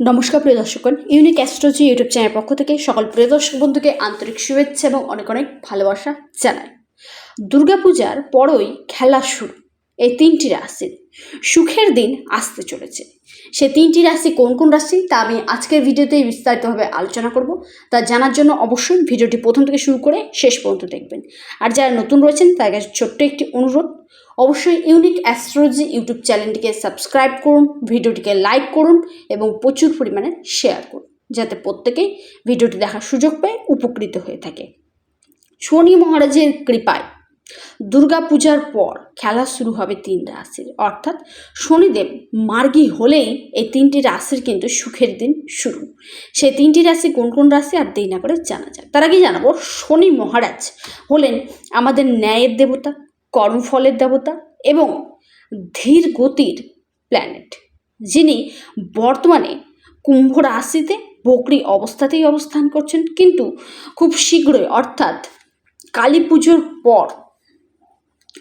নমস্কার প্রিয় দর্শকগণ unique অ্যাস্ট্রোজি YouTube চ্যানেলের পক্ষ থেকে সকল প্রিয় দর্শক বন্ধুকে আন্তরিক শুভেচ্ছা এবং অনেক অনেক ভালোবাসা জানায় দুর্গাপূজার পরই খেলা শুরু। এই তিনটি রাশির সুখের দিন আসতে চলেছে। সে তিনটি রাশি কোন কোন রাশি তা আমি আজকের ভিডিওতেই বিস্তারিতভাবে আলোচনা করব। তা জানার জন্য অবশ্যই ভিডিওটি প্রথম থেকে শুরু করে শেষ পর্যন্ত দেখবেন। আর যারা নতুন রয়েছেন তার কাছে ছোট্ট একটি অনুরোধ, অবশ্যই ইউনিক অ্যাস্ট্রোলজি ইউটিউব চ্যানেলটিকে সাবস্ক্রাইব করুন, ভিডিওটিকে লাইক করুন এবং প্রচুর পরিমাণে শেয়ার করুন, যাতে প্রত্যেকেই ভিডিওটি দেখার সুযোগ পেয়ে, উপকৃত হয়ে থাকে। শনি মহারাজের কৃপায় দুর্গাপূজার পর খেলা শুরু হবে তিন রাশির। অর্থাৎ শনিদেব মার্গী হলেই এই তিনটি রাশির কিন্তু সুখের দিন শুরু। সেই তিনটি রাশি কোন কোন রাশি আর দেরি না করে জানা যাক। তার আগে জানাব, শনি মহারাজ হলেন আমাদের ন্যায়ের দেবতা, কর্মফলের দেবতা এবং ধীর গতির প্ল্যানেট যিনি বর্তমানে কুম্ভ রাশিতে বকরি অবস্থাতেই অবস্থান করছেন। কিন্তু খুব শীঘ্রই, অর্থাৎ কালী পুজোর পর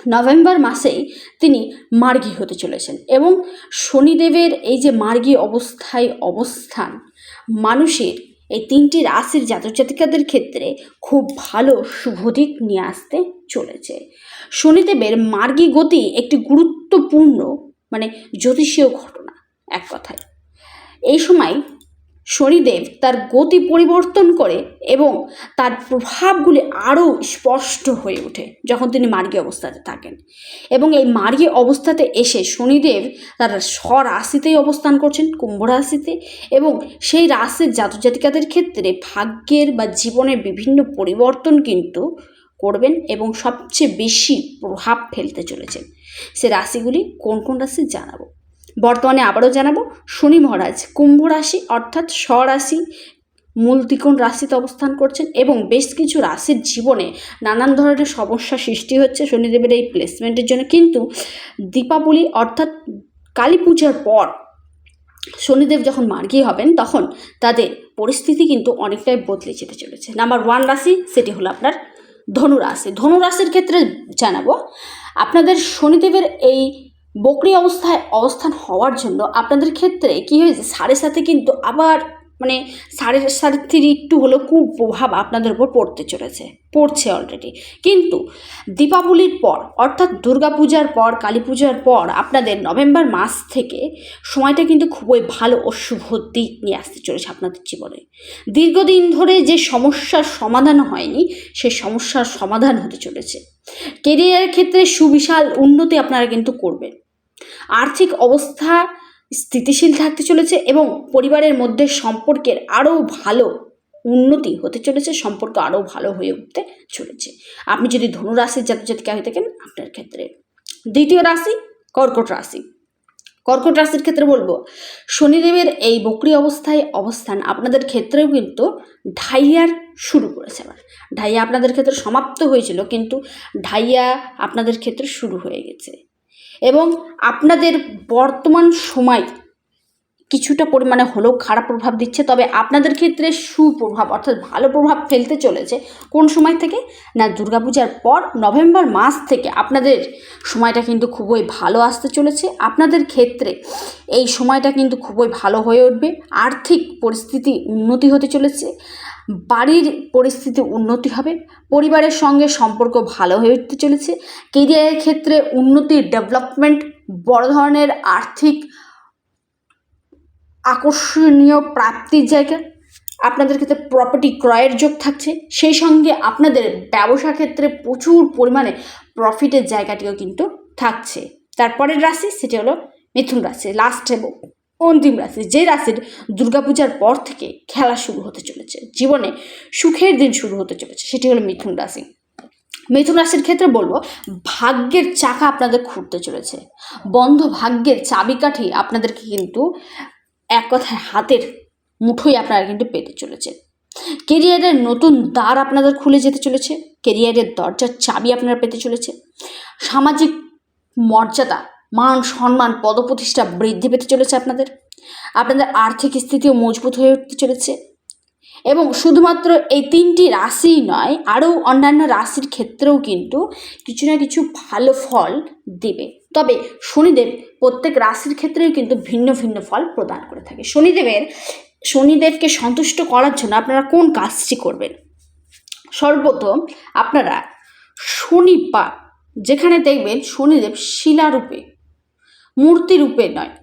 নভেম্বর মাসেই তিনি মার্গী হতে চলেছেন এবং শনিদেবের এই যে মার্গী অবস্থায় অবস্থান, মানুষের এই তিনটি রাশির জাতক জাতিকাদের ক্ষেত্রে খুব ভালো শুভদিক নিয়ে আসতে চলেছে। শনিদেবের মার্গী গতি একটি গুরুত্বপূর্ণ মানে জ্যোতিষীয় ঘটনা, এক কথায়। এই সময় শনিদেব তার গতি পরিবর্তন করে এবং তার প্রভাবগুলি আরও স্পষ্ট হয়ে ওঠে যখন তিনি মার্গী অবস্থাতে থাকেন। এবং এই মার্গী অবস্থাতে এসে শনিদেব তার স্বরাশিতেই অবস্থান করছেন কুম্ভ রাশিতে এবং সেই রাশির জাতক জাতিকাদের ক্ষেত্রে ভাগ্যের বা জীবনের বিভিন্ন পরিবর্তন কিন্তু করবেন এবং সবচেয়ে বেশি প্রভাব ফেলতে চলেছেন। সে রাশিগুলি কোন কোন রাশি জানাব? বর্তমানে আবারও জানাব, শনি মহারাজ কুম্ভ রাশি অর্থাৎ স্বরাশি মূল ত্রিকোণ রাশিতে অবস্থান করছেন এবং বেশ কিছু রাশির জীবনে নানান ধরনের সমস্যা সৃষ্টি হচ্ছে শনিদেবের এই প্লেসমেন্টের জন্য। কিন্তু দীপাবলি অর্থাৎ কালী পূজার পর শনিদেব যখন মার্গী হবেন, তখন তাদের পরিস্থিতি কিন্তু অনেকটাই বদলে যেতে চলেছে। নাম্বার ওয়ান রাশি, সেটি হলো আপনার ধনু রাশি ধনু রাশির ক্ষেত্রে জানাব, আপনাদের শনিদেবের এই বকরি অবস্থায় অবস্থান হওয়ার জন্য আপনাদের ক্ষেত্রে কী হয়েছে? সাড়ে সাথে কিন্তু আবার মানে সাড়ে সাড়ে থ্রি একটু হলেও কুপ্রভাব আপনাদের উপর পড়তে চলেছে, পড়ছে অলরেডি কিন্তু দীপাবলির পর, অর্থাৎ দুর্গাপূজার পর কালী পূজার পর, আপনাদের নভেম্বর মাস থেকে সময়টা কিন্তু খুবই ভালো ও শুভ দিক নিয়ে আসতে চলেছে আপনাদের জীবনে। দীর্ঘদিন ধরে যে সমস্যার সমাধান হয়নি, সেই সমস্যার সমাধান হতে চলেছে। কেরিয়ারের ক্ষেত্রে সুবিশাল উন্নতি আপনারা কিন্তু করবেন। আর্থিক অবস্থা স্থিতিশীল থাকতে চলেছে এবং পরিবারের মধ্যে সম্পর্কের আরও ভালো উন্নতি হতে চলেছে, সম্পর্ক আরও ভালো হয়ে উঠতে চলেছে। আপনি যদি ধনুরাশির জাতক জাতিকা হয়ে থাকেন আপনার ক্ষেত্রে দ্বিতীয় রাশি কর্কট রাশি। কর্কট রাশির ক্ষেত্রে বলব, শনিদেবের এই বকরি অবস্থায় অবস্থান আপনাদের ক্ষেত্রেও কিন্তু ঢাইয়ার শুরু করেছে আবার। ঢাইয়া আপনাদের ক্ষেত্রে সমাপ্ত হয়েছিল, কিন্তু ঢাইয়া আপনাদের ক্ষেত্রে শুরু হয়ে গেছে। এবং আপনাদের বর্তমান সময় কিছুটা পরিমাণে হলেও খারাপ প্রভাব দিচ্ছে, তবে আপনাদের ক্ষেত্রে সুপ্রভাব, অর্থাৎ ভালো প্রভাব ফেলতে চলেছে কোন সময় থেকে? না, দুর্গাপূজার পর নভেম্বর মাস থেকে আপনাদের সময়টা কিন্তু খুবই ভালো আসতে চলেছে। আপনাদের ক্ষেত্রে এই সময়টা কিন্তু খুবই ভালো হয়ে উঠবে। আর্থিক পরিস্থিতি উন্নতি হতে চলেছে। বাড়ির পরিস্থিতি উন্নতি হবে, পরিবারের সঙ্গে সম্পর্ক ভালো হয়ে উঠতে চলেছে কেরিয়ারের ক্ষেত্রে উন্নতি ডেভেলপমেন্ট বড় ধরনের আর্থিক আকর্ষণীয় প্রাপ্তির জায়গা। আপনাদের ক্ষেত্রে প্রপার্টি ক্রয়ের যোগ থাকছে, সেই সঙ্গে আপনাদের ব্যবসা ক্ষেত্রে প্রচুর পরিমাণে প্রফিটের জায়গাটিও কিন্তু থাকছে। তারপরের রাশি সেটি হলো মিথুন রাশি লাস্ট এবং অন্তিম রাশি যে রাশির দুর্গাপূজার পর থেকে খেলা শুরু হতে চলেছে, জীবনে সুখের দিন শুরু হতে চলেছে, সেটি হলো মিথুন রাশি। মিথুন রাশির ক্ষেত্রে বলব, ভাগ্যের চাকা আপনাদের ঘুরতে চলেছে, বন্ধ ভাগ্যের চাবিকাঠি আপনাদেরকে কিন্তু এক কথায় হাতের মুঠোই আপনারা কিন্তু পেতে চলেছে। কেরিয়ারের নতুন দ্বার আপনাদের খুলে যেতে চলেছে, কেরিয়ারের দরজার চাবি আপনারা পেতে চলেছে, সামাজিক মর্যাদা মান সম্মান পদপ্রতিষ্ঠা বৃদ্ধি পেতে চলেছে আপনাদের। আপনাদের আর্থিক স্থিতিও মজবুত হয়ে উঠতে চলেছে। এবং শুধুমাত্র এই তিনটি রাশিই নয়, আরও অন্যান্য রাশির ক্ষেত্রেও কিন্তু কিছু না কিছু ভালো ফল দেবে। তবে শনিদেব প্রত্যেক রাশির ক্ষেত্রেই কিন্তু ভিন্ন ভিন্ন ফল প্রদান করে থাকে। শনিদেবের, শনিদেবকে সন্তুষ্ট করার জন্য আপনারা কোন কাজটি করবেন? সর্বপ্রথম আপনারা শনিবার যেখানে দেখবেন শনিদেব শিলারূপে মূর্তি রূপে নয়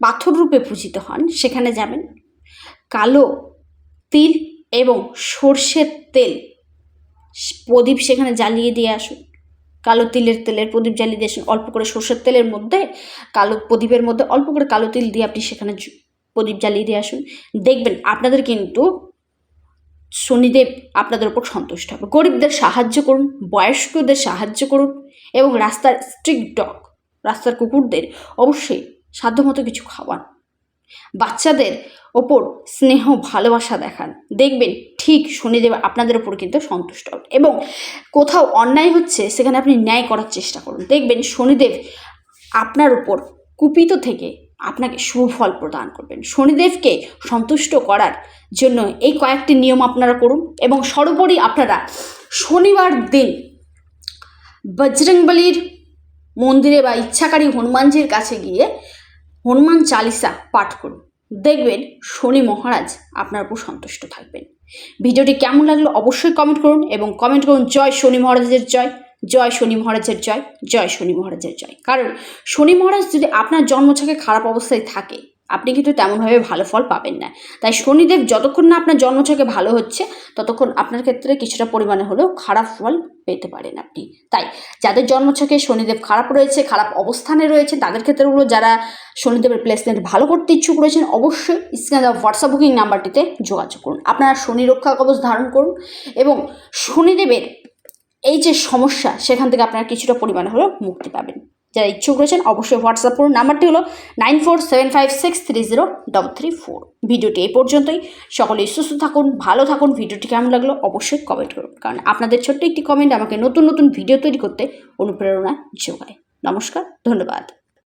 পাথর রূপে পূজিত হন। সেখানে যাবেন। কালো তিল এবং সর্ষের তেল। প্রদীপ সেখানে জ্বালিয়ে দিয়ে আসুন। কালো তিলের তেলের প্রদীপ জ্বালিয়ে দিয়ে আসুন। অল্প করে সর্ষের তেলের মধ্যে কালো প্রদীপের মধ্যে অল্প করে কালো তিল দিয়ে আপনি সেখানে প্রদীপ জ্বালিয়ে দিয়ে আসুন। দেখবেন আপনাদের কিন্তু শনিদেব আপনাদের উপর সন্তুষ্ট হবে। গরিবদের সাহায্য করুন, বয়স্কদের সাহায্য করুন এবং রাস্তার স্ট্রিট ডগ রাস্তার কুকুরদের অবশ্যই সাধ্যমতো কিছু খাওয়ান। বাচ্চাদের ওপর স্নেহ, ভালোবাসা দেখান। দেখবেন ঠিক শনিদেব আপনাদের ওপর কিন্তু সন্তুষ্ট হবে এবং কোথাও অন্যায় হচ্ছে সেখানে আপনি ন্যায় করার চেষ্টা করুন। দেখবেন শনিদেব আপনার উপর কুপিত থেকে আপনাকে সুফল প্রদান করবেন। শনিদেবকে সন্তুষ্ট করার জন্য এই কয়েকটি নিয়ম আপনারা করুন এবং সর্বোপরি আপনারা শনিবার দিন বজরংবলির মন্দিরে বা ইচ্ছাকারী হনুমানজির কাছে গিয়ে হনুমান চালিসা পাঠ করুন। দেখবেন শনি মহারাজ আপনার উপর সন্তুষ্ট থাকবেন। ভিডিওটি কেমন লাগল অবশ্যই কমেন্ট করুন এবং কমেন্ট করুন, জয় শনি মহারাজের জয় জয় শনি মহারাজের জয় জয় শনি মহারাজের জয়। কারণ শনি মহারাজ যদি আপনার জন্মছকে খারাপ অবস্থায় থাকে আপনি কিন্তু তেমনভাবে ভালো ফল পাবেন না। তাই শনিদেব যতক্ষণ না আপনার জন্মছকে ভালো হচ্ছে, ততক্ষণ আপনার ক্ষেত্রে কিছুটা পরিমাণে হলেও খারাপ ফল পেতে পারেন আপনি। তাই যাদের জন্মছকে শনিদেব খারাপ রয়েছে, খারাপ অবস্থানে রয়েছে তাদের ক্ষেত্রেগুলো যারা শনিদেবের প্লেসমেন্ট ভালো করতে ইচ্ছুক রয়েছেন, অবশ্যই দেওয়া হোয়াটসঅ্যাপ বুকিং নাম্বারটিতে যোগাযোগ করুন। আপনারা শনি রক্ষা কবচ ধারণ করুন এবং শনিদেবের এই যে সমস্যা, সেখান থেকে আপনারা কিছুটা পরিমাণে হলেও মুক্তি পাবেন। যারা ইচ্ছুক রয়েছেন, অবশ্যই হোয়াটসঅ্যাপ করুন। নাম্বারটি হলো nine four seven five six three zero double three four ভিডিওটি এই পর্যন্তই। সকলেই সুস্থ থাকুন, ভালো থাকুন। ভিডিওটি কেমন লাগল অবশ্যই কমেন্ট করুন। কারণ আপনাদের ছোট্ট একটি কমেন্ট আমাকে নতুন নতুন ভিডিও তৈরি করতে অনুপ্রেরণা যোগায়। নমস্কার, ধন্যবাদ।